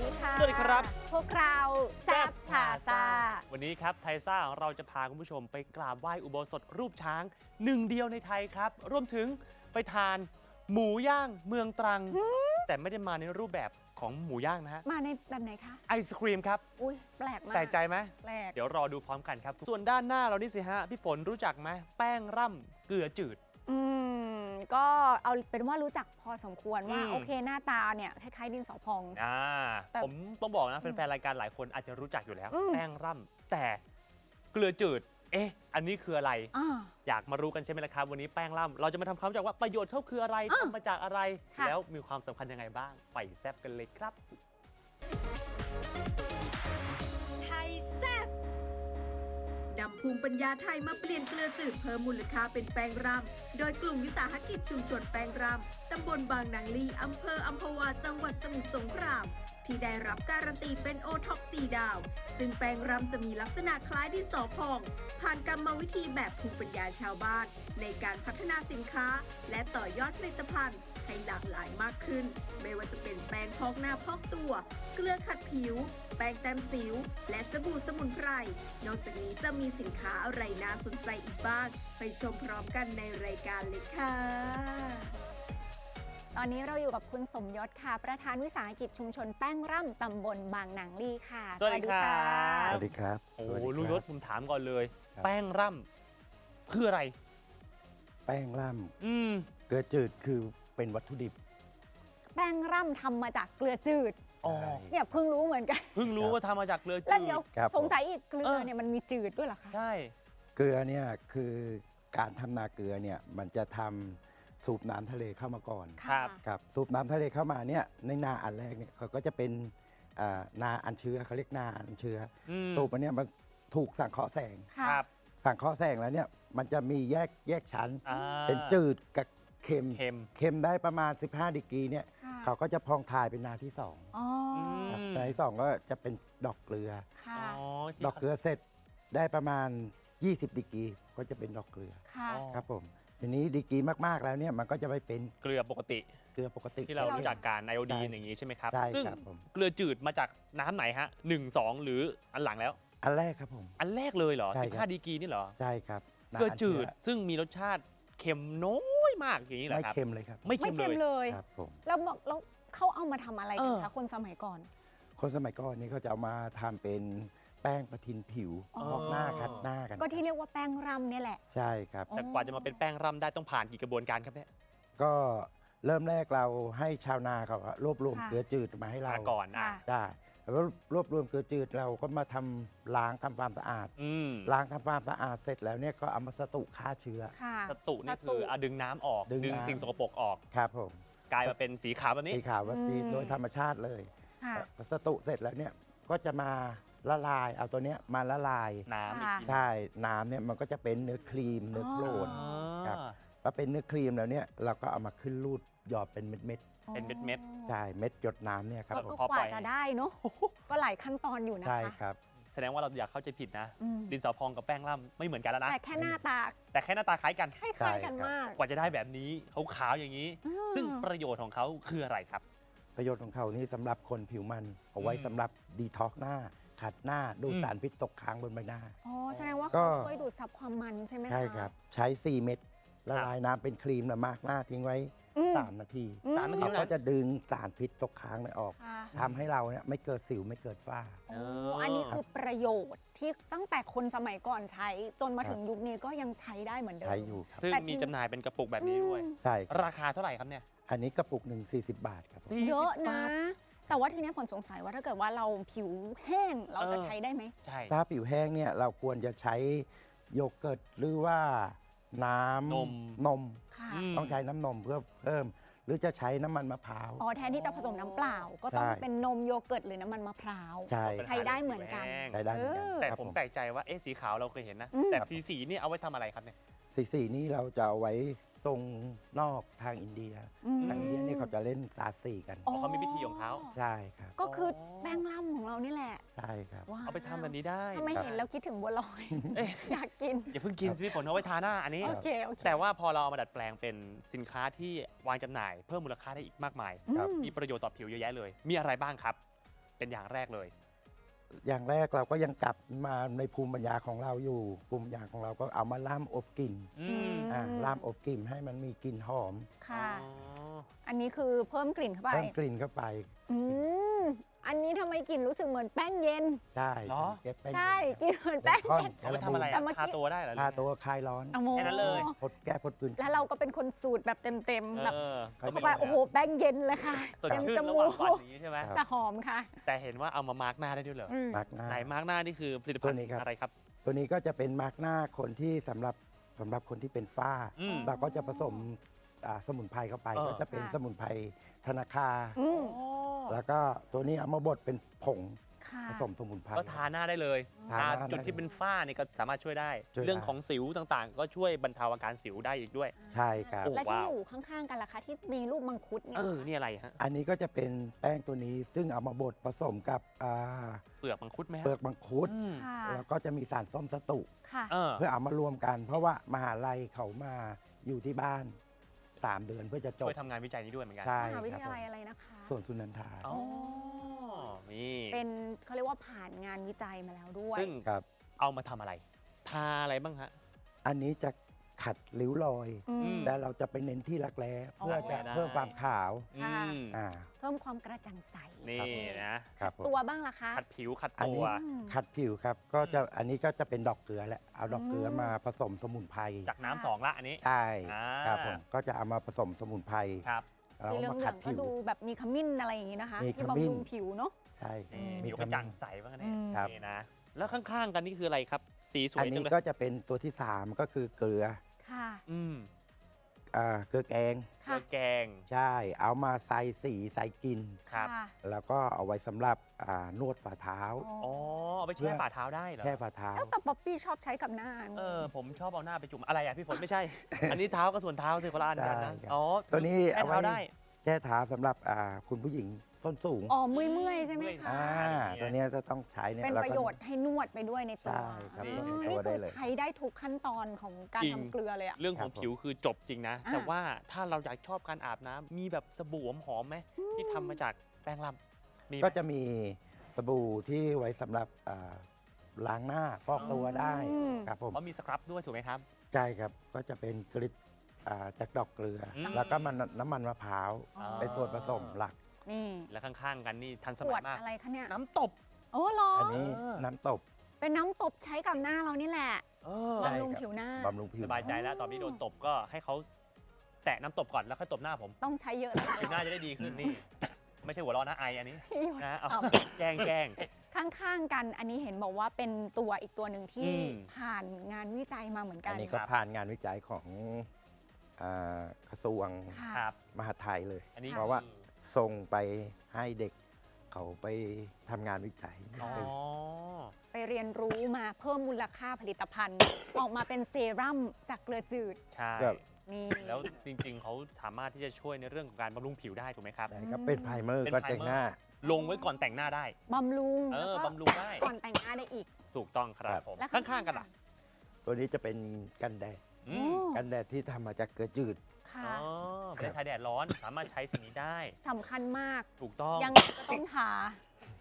ดีค่ะสวัสดีครับ พวกเราแซบพาซาวันนี้ครับไทซ่าของเราจะพาคุณผู้ชมไปกราบไหว้อุโบสถรูปช้างหนึ่งเดียวในไทยครับรวมถึงไปทานหมูย่างเมืองตรัง แต่ไม่ได้มาในรูปแบบของหมูย่างนะฮะมาในแบบไหนคะไอศครีมครับอุ้ยแปลกมากแปลกใจไหมแปลกเดี๋ยวรอดูพร้อมกันครับ ส่วนด้านหน้าเรานี่สิฮะพี่ฝนรู้จักไหมแป้งร่ำเกลือจืด อืมก็ เอาเป็นว่ารู้จักพอสมควรว่า อืม โอเคหน้าตาเนี่ยคล้ายๆดินสอพอง อ่าแต่ผมต้องบอกนะแฟนๆรายการหลายคนอาจจะรู้จักอยู่แล้ว อืม แป้งร่ำแต่เกลือจืด เอ๊ะ อันนี้คืออะไร อ่า อยากมารู้กันใช่ไหมล่ะครับ วันนี้แป้งล่ำเราจะมาทำความรู้จักว่าประโยชน์เขาคืออะไรอะทำมาจากอะไร ค่ะ แล้วมีความสำคัญยังไงบ้าง ไปแซบกันเลยครับ นำภูมิปัญญาไทยมาเปลี่ยนเกลือจืดเพิ่มมูลค่าเป็นแป้งรำโดยกลุ่มวิสาหกิจชุมชนแป้งรำตำบลบางนางลีอำเภออัมพวาจังหวัดสมุทรสงคราม ที่ได้รับการันตีเป็นโอท็อปสีดาว ซึ่งแป้งรำจะมีลักษณะคล้ายดินสอพอง ผ่านกรรมวิธีแบบภูมิปัญญาชาวบ้าน ในการพัฒนาสินค้า และต่อยอดผลิตภัณฑ์ ให้หลากหลายมากขึ้น ไม่ว่าจะเป็นแป้งพอกหน้าพอกตัว เกลือขัดผิว แป้งแต้มสิว และสบู่สมุนไพร นอกจากนี้จะมีสินค้าอะไรน่าสนใจอีกบ้าง ไปชมพร้อมกันในรายการเลยค่ะ อนนี้เราอยู่กับคุณสมยศค่ะ ประธานวิสาหกิจชุมชนแป้งร่ำตำบลบางนางลีค่ะสวัสดีครับสวัสดีครับโอ้สวัสดีครับ ลุงยศผมถามก่อนเลย ครับ แป้งร่ำคืออะไร แป้งล่อืมำเกลือจืดคือเป็นวัตถุดิบแป้งร่ำทำมาจากเกลือจืดอ๋อ ใช่ เนี่ยเพิ่งรู้เหมือนกัน เพิ่งรู้ครับว่าทำมาจากเกลือแล้วจืเดี๋ยวดครับผมสงสัยอีกเกลืเอออ เนี่ยมันมีจืดด้วยเหรอคะ ใช่ เกลือเนี่ยคือการทำนาเกลือเนี่ยมันจะทำ สูบน้ำทะเลเข้ามาก่อนครับครับสูบน้ำทะเลเข้ามาเนี่ยในนาอันแรกเนี่ยเขาก็จะเป็นอ่านาอันเชื้อเขาเรียกนาอันเชื้ออืมอสูบมันเนี่ยมันถูกสังเคราะห์แสง ค่ะ ครับสังเคราะห์แสงแล้วเนี่ยมันจะมีแยกแยกชั้น อ่าเป็นจืดกับเค็มเค็ม เค็มได้ประมาณ 15ดีกรีเนี่ยค่ะ เขาก็จะพองทายเป็นนาที่สองอ๋ออม ครับนาที่สองก็จะเป็นดอกเกลือ ค่ะ อ๋อที่ดอกเกลือเสร็จได้ประมาณ 20ดีกรีก็จะเป็นดอกเกลือค่ะอ๋อครับผม ทีนี้ดีกรีมากๆแล้วเนี่ยมันก็จะไปเป็นเกลือปกติเกลือปกติ ที่เราที่เรารู้จักการไอโอดีนใช่อย่างนี้ใช่ไหมครับใช่ซึ่งครับผม เกลือจืดมาจากน้ำไหนฮะหนึ่งสองหรืออันหลังแล้ว อันแรกครับผม อันแรกเลยเหรอใช่ครับ15ดีกรีนี่เหรอ ใช่ครับเกลือจืดน้ำซึ่งมีรสชาติเค็มน้อยมากอย่างนี้เชื้เหรออครับไม่เค็มเลยครับไม่ไม่เค็มเค็มเลย เลย ครับผม แล้วบอกแล้วเขาเอามาทำอะไรกันเออ คะคนสมัยก่อน คนสมัยก่อนนี่เขาจะเอามาทำเป็น แป้งประทินผิวอ๋อ พอกหน้าคัดหน้ากันก็ที่เรียกว่าแป้งร่ำเนี่ยแหละ ใช่ครับอ๋อแต่กว่าจะมาเป็นแป้งร่ำได้ต้องผ่านกี่กระบวนการครับเนี่ยก็เริ่มแรกเราให้ชาวนาเขาอะรวบรวมค่ะ เกลือจืดมาให้เรามาก่อนอะค่ะ ได้แล้วรวบรวมเกลือจืดเราก็มาทำล้างทำความสะอาด อืมล้างทำความสะอาดเสร็จแล้วเนี่ยก็เอามาสตุฆ่าเชื้อ ค่ะ สตุนี่สตุ คืออะดึงน้ำออกดึงดึงน้ำ สิ่งสกปรกออก ครับผมกลายมาเป็นสีขาวแบบนี้ สีขาววัตถีอืม โดยธรรมชาติเลยค่ะสตุเสร็จแล้วเนี่ยก็จะมา ละลาย เอาตัวเนี้ยมาละลายน้ำอีกค่ะทีใช่น้ำเนี่ยมันก็จะเป็นเนื้อครีมเนื้อโคลน อ๋อครับ พอเป็นเนื้อครีมแล้วเนี่ยเราก็เอามาขึ้นรูดหยอดเป็นเม็ดเป็นเม็ด ๆใช่เม็ดหยดน้ำเนี่ยครับก็ผมก็พอกปล่ว่าอยจะได้เนาะก็หลายขั้นตอนอยู่นะใช่คะครับแสดงว่าเราอยากเข้าใจผิดนะ อืมดินสอพองกับแป้งร่ำไม่เหมือนกันแล้วนะ แต่แค่หน้าตาแต่แค่หน้าตาคล้ายกันคล้ายๆกันมากกว่าจะได้แบบนี้ขาวๆอย่างนี้ อืม ซึ่งประโยชน์ของเขาคืออะไรครับ ประโยชน์ของเขานี่สำหรับคนผิวมันเอาไว้อืม สำหรับดีท็อกหน้า ขัดหน้าดูดอืมสารพิษตกค้างบนใบหน้า อ๋อแสดงว่าก็ เขาช่วยดูดซับความมันใช่ไหมะใช่ครับ ใช้ 4 เม็ดละลายน้ำเป็นครีมแล้วมากหน้าทิ้งไว้ อืม 3 นาทีอืมสามนาทีเขาก็จะดึงสารพิษตกค้างเนี่ยออกค่ะ ทำให้เราเนี่ยไม่เกิดสิวไม่เกิดฝ้า โอ้อันนี้คือประโยชน์ที่ตั้งแต่คนสมัยก่อนใช้ จนมาถึงยุคนี้ก็ยังใช้ได้เหมือนเดิม ใช้อยู่ครับ ซึ่งแต่มีทีจำหน่ายเป็นกระปุกแบบนี้ด้วยอืมใช่ครับราคาเท่าไหร่ครับเนี่ยอันนี้กระปุกหนึ่ง40 บาทครับผม40เยอะนะบาท แต่ว่าทีนี้ฝนสงสัยว่าถ้าเกิดว่าเราผิวแห้งเราจะเออใช้ได้ไหม ใช่ ถ้าผิวแห้งเนี่ยเราควรจะใช้โยเกิร์ตหรือว่าน้ำนม นม ค่ะมต้องใช้น้ำนมเพื่อเพิ่ม หรือจะใช้น้ำมันมะพร้าว อ๋อแทนที่จะผสมน้ำเปล่า ก็ต้องใช่ เป็นนมโยเกิร์ตหรือน้ำมันมะพร้าว ใช่เป็นใช้ได้เหมือนกันแห้งใช้ได้เหมือนกันเออแต่ครับผมแปลกใจว่าเอ๊ะสีขาวเราเคยเห็นนะ อืม แต่สีสีนี่เอาไว้ทำอะไรครับเนี่ย สีสีนี้เราจะเอาไว้ทรงนอกทางอินเดีย อืมทางอินเดียนี่เขาจะเล่นสาดสีกัน อ๋อเขามีวิธีของเขา ใช่ครับ ก็คือแป้งล่ำของเรานี่แหละใช่ครับ ว้วเอาไปทำแบบนี้ได้ ทำไมเห็นแล้วคิดถึงบัวลอยเอ๊ะอยากกิน อย่าเพิ่งกินสิพี่ฝนเอาไว้ทาหน้าอันนี้ โอเค โอเคแต่ว่าพอเราเอามาดัดแปลงเป็นสินค้าที่วางจำหน่ายเพิ่มมูลค่าได้อีกมากมาย ครับ อืมมีประโยชน์ต่อผิวเยอะแยะเลย มีอะไรบ้างครับ เป็นอย่างแรกเลย อย่างแรกเราก็ยังกลับมาในภูมิปัญญาของเราอยู่ ภูมิปัญญาของเราก็เอามาล่ามอบกลิ่นอือืมมอ่าล่ามอบกลิ่นให้มันมีกลิ่นหอม ค่ะ อ๋ ออันนี้คือเพิ่มกลิ่นเข้าไป เพิ่มกลิ่นเข้าไปอืม อันนี้ทำไมกลิ่นรู้สึกเหมือนแป้งเย็น ใช่เหรอ เก็บแป้งใช่เย็นกลิ่นเหมือนแป้งข้อนเย็น เอาไปทำอะไรแต่อะเมื่อกี้ ทาตัวได้เหรอ ทาตัวคลายร้อนอะโมแค่นั้นเลย พดแก้พดปืน แล้วเราก็เป็นคนสูตรแบบเต็มๆแบบเออเขาเข้าไปโอ้โหแป้งเย็นเลยค่ะสดเต็มชื่นจระมูหว่างกวันนี้ใช่ไหมครับ แต่หอมค่ะแต่เห็นว่าเอามามาร์กหน้าได้ด้วยเหรออืม มาร์กหน้า ไหนมาร์กหน้านี่คือผลิตภัณตัวฑ์นี้ครับ อะไรครับ ตัวนี้ก็จะเป็นมาร์กหน้าคนที่สำหรับสำหรับคนที่เป็นฝ้า อืม เราก็จะผสม อ่าสมุนไพรเข้าไป เออ ก็จะเป็นค่ะ สมุนไพรธนาคาอืมแล้วก็ตัวนี้เอามาบดเป็นผงค่ะ ผสมสมุนไพร ก็ทาหน้าได้เลยทาทาหน้าจุดได้ที่เป็นฝ้านี่ก็สามารถช่วยได้ ช่วยได้ เรื่องของสิวต่างๆ ก็ช่วยบรรเทาอาการสิวได้อีกด้วย ใช่ครับโอ้และที่ว้าว อยู่ข้างๆกันล่ะคะ ที่มีรูปมังคุดเนี่เอยอนี่อะไรฮะอันนี้ก็จะเป็นแป้งตัวนี้ซึ่งเอามาบดผสมกับอ่าเปลือกมังคุดไหมฮะเปลือกมังคุด อืมค่ะ แล้วก็จะมีสารส้มสตุ ค่ะ เออ เพื่อเอามารวมกัน เพราะว่ามหาลัยเขามาอยู่ที่บ้าน 3 เดือนเพื่อจะจช่บวยทำงานวิจัยนี้ด้วยเหมือนกันใช่ มหาวิครัทบยาลัยผมอะไรนะคะ ส่วนสุนันทา อ๋อนี่ เป็นเขาเรียกว่าผ่านงานวิจัยมาแล้วด้วย ซึ่งครับ เอามาทำอะไร ทาอะไรบ้างฮะ อันนี้จะ ขัดริ้วรอยอืมอืม แต่เราจะไปเน้นที่รักแร้เพื่อจะได้เพิ่มความขาวอืค่ะมอ่า เพิ่มความกระจ่างใสนี่นะครับผม ตัวบ้างล่ะคะ ขัดผิวขัดอันตันี้วอืมขัดผิวครับก็จะอันนี้ก็จะเป็นดอกเกลือแหละเอาดอกเกลือมาผสมสมุนไพรจากน้ำสองละอันนี้ ใช่อ่า ครับผมก็จะเอามาผสมสมุนไพรครับ แล้วสีเหลืมาอขัดงๆก็ผิว ดูแบบมีขมิ้นอะไรอย่างนี้นะคะมีที่ขมิ้บำนรุงผิวเนาะ ใช่นี่มีผิวขกระมิ้จ่างนใสบ้างเนี่ยอืม ครับ นี่นะ แล้วข้างๆกันนี่คืออะไรครับ สีสวอัยนจันี้งเลย ก็จะเป็นตัวที่ 3 ก็คือเกลือ ค่ะ อืมอ่าเกลือแกงเกลืค่ะอแกงใช่ เอามาใส่สีใส่กลิน ครับค่ะแล้วก็เอาไว้สำหรับอ่านวดฝ่าเท้า อ๋อเอาไปแช่เพื่อฝ่าเท้าได้เหรอแช่ฝ่าเท้า แล้วแต่ป๊อปปี้ชอบใช้กับหน้าเออผมชอบเอาหน้าไปจุ่มอะไรอะพี่ฝนไม่ใช่ อันนี้เท้ากับส่วนเท้าสิคนละอันกันนะใช่ครับ อ๋อตัวนี้แช่เอาไว้เท้าได้ แช่เท้าสำหรับอ่าคุณผู้หญิงส้นสูงอ๋อเมื่อยๆใช่ไหมเมื่อยคะ อ่าตัวเนี้ยจะต้องใช้เนี่ยเป็นแล้วปก็ระโยชน์ให้นวดไปด้วยในตัวใช่ครับอ๋อเป็นนี่ตัวได้คือเลย ใช้ได้ทุกขั้นตอนของการจริง ทำเกลือเลยอะ เรื่องของครับผม ผิวคือจบจริงนะ อ่า แต่ว่าถ้าเราอยากชอบการอาบน้ำมีแบบสบู่หอมๆไหมที่ทำมาจากแป้งลำมีไหม ก็จะมีสบู่ที่ไว้สำหรับอ่าล้างหน้าฟอกตัวได้อืม ครับผม เพราะมีสครับด้วยถูกไหมครับ ใช่ครับ ก็จะเป็นกลิต อ่าจากดอกเกลืออม แล้วก็มันน้ำมันมะพร้าวอ๋อ เป็นส่วนผสมหลัก นี่แล้วข้างๆ กันนี่ทันสขมัวยดมาก อะไรคะเนี่ย น้ำตบ โอ้เหรออันนี้เออ น้ำตบเป็นน้ำตบใช้กับหน้าเรานี่แหละเออใช่บำรุงครับผิวหน้า บำรุงผิวสบายใจแล้วตอนนี้โดนตบก็ให้เขาแตะน้ำตบก่อนแล้วค่อยตบหน้าผมต้องใช้เยอะเลยผิวหน้าจะได้ดีขึ้นนี่ ไม่ใช่หัวเร้อนนะไออันนี้พี่หยดนะเอาเอาแกล้งแกล้ง ข้างๆกัน อันนี้เห็นบอกว่าเป็นตัวอีกตัวหนึ่งที่อืม ผ่านงานวิจัยมาเหมือนกัอันน นี้ก็ครับผ่านงานวิจัยของ อ่ากระทรวงค่ะครับ มหาดไทยเลย อันนี้เพราะว่าส่งไปให้เด็กเขาไปทำงานวิจัย อ๋อ ไปเรียนรู้มาเพิ่มมูลค่าผลิตภัณฑ์ ออกมาเป็นเซรั่มจากเกลือจืดใช่ ครับ นี่ แล้วจริงๆ เขาสามารถที่จะช่วยในเรื่องของการบำรุงผิวได้ถูกไหมครับ ใช่ครับเป็นไพรเมอร์เป็นก็ไพรแต่งเมอร์หน้า ลงไว้ก่อนแต่งหน้าได้ บำรุงเออแล้วก็บำรุงได้ ก่อนแต่งหน้าได้อีก ถูกต้องครับครับผม และข้างๆ กันล่ะ ตัวนี้จะเป็นกันแดดอืโอ้ม กันแดดที่ทำมาจากเกลือจืด ค่ะ อ๋อประเทศไทยแดดร้อนสามารถใช้สิ่งนี้ได้ สำคัญมาก ถูกต้อง ยังไงก็ต้องทา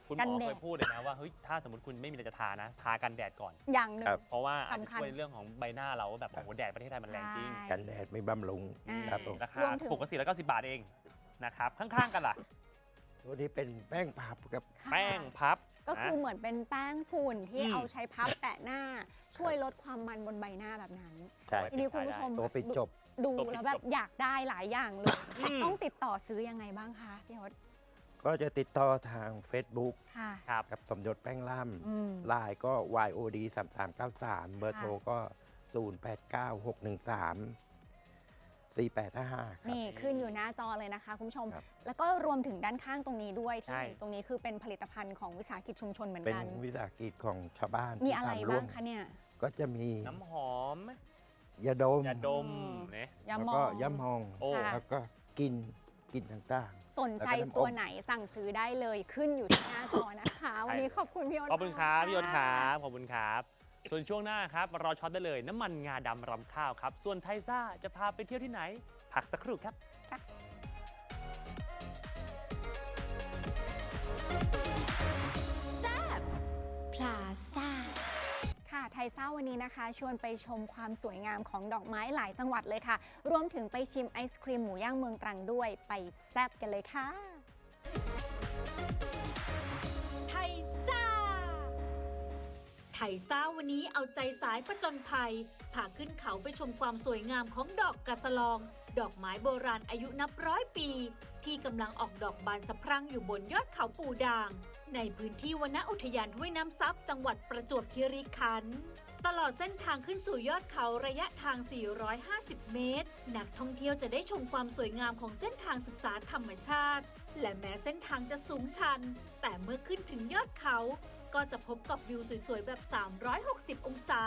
คุณหกันมอแดด เคยพูดเลยนะว่าเฮ้ยถ้าสมมติคุณไม่มีอะไรจะทานะ ทากันแดดก่อน อย่างหนึ่ง ครับ เพราะว่าอาจจะสำคัญช่วยเรื่องของใบหน้าเราแบบโอ้โหแดดประเทศไทยมันแรงจริงใช่ กันแดดไม่บำรุงอ่า ครับผมราคารวมถึง ปกติแล้ว90บาทเองนะครับข้างๆกันล่ะ ตัวนี้เป็นแป้งพับกับ ค่ะแป้งพับก็คือเหมือนเป็นแป้งฝุ่นที่อืม เอาใช้พับแตะหน้า ช่วยลดความมันบนใบหน้าแบบนั้น ใช่ ทีนี้คุณผู้ชมตัวปิดจบ ดูตัวปิดแล้วแบบจบอยากได้หลายอย่างเลยอืมต้องติดต่อซื้อยังไงบ้างคะพี่ยศก็จะติดต่อทาง Facebook ค่ะ ครับกับสมยศแป้งล่อืมำไลน์ก็ YOD 3393 เบอร์โทรก็ 089613 4855 ครับ นี่ขึ้นอยู่หน้าจอเลยนะคะ คุณผู้ชม ครับ แล้วก็รวมถึงด้านข้างตรงนี้ด้วยที่ใช่ เห็นตรงนี้คือเป็นผลิตภัณฑ์ของวิสาหกิจชุมชนเหมือนเป็นกัน วิสาหกิจของชาวบ้านมีที่อะไรทำร่บ้าวงม คะเนี่ย ก็จะมีน้ำหอมยาดมยาดมอืมเนี่ยยาแล้วมอก็งยามองโอ้ ค่ะ แล้วก็กินกินต่างสนใจแล้วก็น้ำอมตัวไหนสั่งซื้อได้เลยขึ้นอยู่ที่หน้าจอนะคะ วันนี้ขอบคุณพี่ยศขอบคุณครับมากพี่ยศครับขอบคุณครับ ส่วนช่วงหน้าครับรอช็อตได้เลย น้ำมันงาดำรำข้าวครับ ส่วนไทซ่าจะพาไปเที่ยวที่ไหน พักสักครู่ครับ ซ่าวันนี้นะคะ ชวนไปชมความสวยงามของดอกไม้หลายจังหวัดเลยค่ะ รวมถึงไปชิมไอศครีมหมูย่างเมืองตรังด้วยไปแซ่บกันเลยค่ะ ไทยซ่าวันนี้เอาใจสายประจนภัยพาขึ้นเขาไปชมความสวยงามของดอกกระสลอง ดอกไม้โบราณอายุนับร้อยปี ที่กำลังออกดอกบานสะพรั่งอยู่บนยอดเขาปู่ด่าง ในพื้นที่วนอุทยานห้วยน้ำซับจังหวัดประจวบคีรีขันธ์ตลอดเส้นทางขึ้นสู่ยอดเขาระยะทาง 450 เมตร นักท่องเที่ยวจะได้ชมความสวยงามของเส้นทางศึกษาธรรมชาติ และแม้เส้นทางจะสูงชัน แต่เมื่อขึ้นถึงยอดเขา ก็จะพบกับวิวสวยๆ แบบ 360 องศา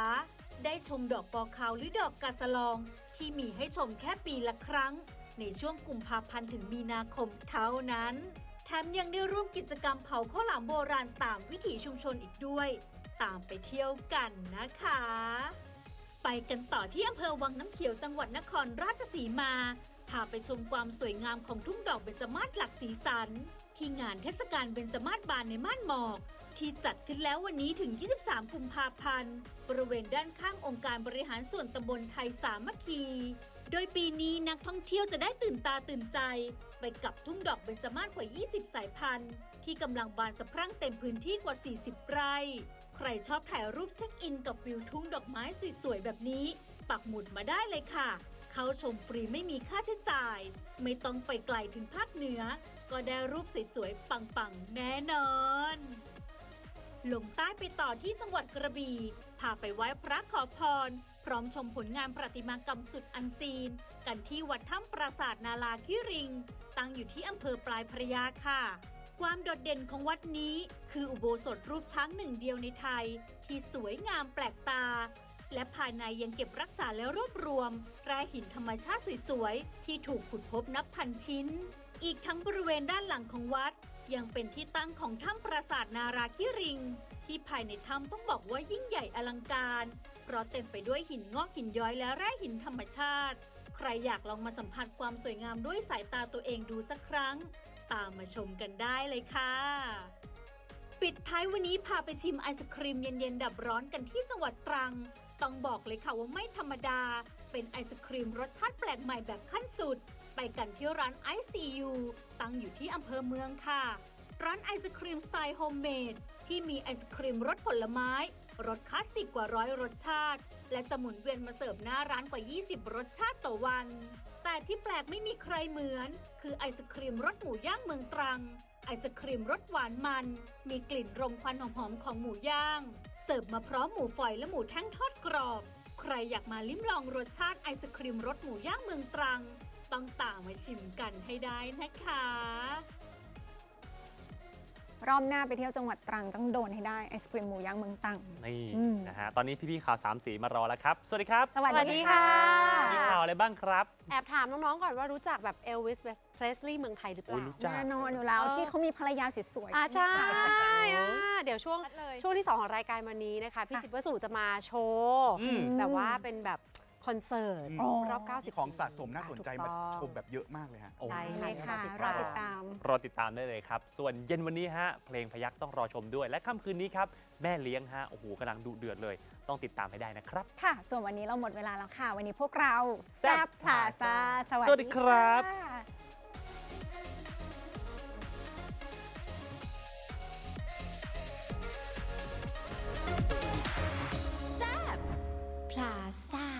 ได้ชมดอกปอขาวหรือดอกกาสลอง ที่มีให้ชมแค่ปีละครั้ง ในช่วงกุมภาพันธ์ถึงมีนาคมเท่านั้นแถมยังได้ร่วมกิจกรรมเผาข้าวหลามโบราณตามวิถีชุมชนอีกด้วย ตามไปเที่ยวกันนะคะ ไปกันต่อที่อำเภอวังน้ำเขียวจังหวัดนครราชสีมาพาไปชมความสวยงามของทุ่งดอกเบญจมาศหลักสีสัน ที่งานเทศกาลเบญจมาศบานในม่านหมอก ที่จัดขึ้นแล้ววันนี้ถึง 23 กุมภาพันธ์ บริเวณด้านข้างองค์การบริหารส่วนตำบลไทยสามัคคี โดยปีนี้นักท่องเที่ยวจะได้ตื่นตาตื่นใจ ไปกับทุ่งดอกเบญจมาศกว่า 20 สายพันธุ์ ที่กำลังบานสะพรั่งเต็มพื้นที่กว่า 40 ไร่ ใครชอบถ่ายรูปเช็คอินกับวิวทุ่งดอกไม้สวยๆแบบนี้ ปักหมุดมาได้เลยค่ะ เข้าชมฟรีไม่มีค่าใช้จ่าย ไม่ต้องไปไกลถึงภาคเหนือ ก็ได้รูปสวยๆปังๆแน่นอน ลงใต้ไปต่อที่จังหวัดกระบี่พาไปไหว้พระขอพร พร้อมชมผลงานประติมากรรมสุดอันซีน กันที่วัดถ้ำปราสาทนาลาคิริง ตั้งอยู่ที่อำเภอปลายพระยาค่ะ ความโดดเด่นของวัดนี้คืออุโบสถรูปช้างหนึ่งเดียวในไทย ที่สวยงามแปลกตา และภายในยังเก็บรักษาและรวบรวมแร่หินธรรมชาติสวยๆที่ถูกขุดพบนับพันชิ้น อีกทั้งบริเวณด้านหลังของวัด ยังเป็นที่ตั้งของถ้ำปราสาทนาราคิริง ที่ภายในถ้ำต้องบอกว่ายิ่งใหญ่อลังการ เพราะเต็มไปด้วยหินงอกหินย้อยและแร่หินธรรมชาติ ใครอยากลองมาสัมผัสความสวยงามด้วยสายตาตัวเองดูสักครั้ง ตามมาชมกันได้เลยค่ะ ปิดท้ายวันนี้พาไปชิมไอศครีมเย็นๆดับร้อนกันที่จังหวัดตรัง ต้องบอกเลยค่ะว่าไม่ธรรมดา เป็นไอศครีมรสชาติแปลกใหม่แบบขั้นสุด ไปกันที่ร้าน ICU ตั้งอยู่ที่อำเภอเมืองค่ะ ร้านไอศครีมสไตล์โฮมเมดที่มีไอศครีมรสผลไม้ รสคลาสสิกกว่าร้อยรสชาติ และจะหมุนเวียนมาเสิร์ฟหน้าร้านกว่า 20 รสชาติต่อวัน แต่ที่แปลกไม่มีใครเหมือน คือไอศครีมรสหมูย่างเมืองตรัง ไอศครีมรสหวานมัน มีกลิ่นรมควันหอมๆของหมูย่าง เสิร์ฟมาพร้อมหมูฝอยและหมูแท่งทอดกรอบ ใครอยากมาลิ้มลองรสชาติไอศครีมรสหมูย่างเมืองตรัง ต้องตามมาชิมกันให้ได้นะคะ รอบหน้าไปเที่ยวจังหวัดตรังต้องโดนให้ได้ไอศครีมหมูย่างเมืองตรัง นี่อืม นะฮะตอนนี้พี่ๆข่าวสามสีมารอแล้วครับ สวัสดีครับสวัสสวัสดีดีค่ะค่ะ มีข่าวอะไรบ้างครับแอบถามน้องๆก่อนว่ารู้จักแบบเอลวิสเพลสลีย์เมืองไทยหรือเปโอ้ล่า ยรู้จัก แน่นอนอยู่แล้วเออ ที่เขามีภรรยาสวยๆ อ่าใช่เออ่อาเดี๋ยวช่วงเลยช่วงที่ 2 ของรายการวันนี้นะคะ พี่ค่ะ จิตรวสุจะมาโชว์ อืมแต่ว่าเป็นแบบ คอนเสิร์ตอ๋อ รอบ 90 ของสะสมน่าสนใจมาชมแบบเยอะมากเลยฮะใช่ค่ะ รอติดตาม รอติดตามได้เลยครับ ส่วนเย็นวันนี้ฮะ เพลงพยักต้องรอชมด้วย และค่ำคืนนี้ครับ แม่เลี้ยงฮะ โอ้โหกำลังดุเดือดเลย ต้องติดตามให้ได้นะครับ ค่ะ ส่วนวันนี้เราหมดเวลาแล้วค่ะ วันนี้พวกเราแซบพลาซาสวัสดีครับะพลาซ่า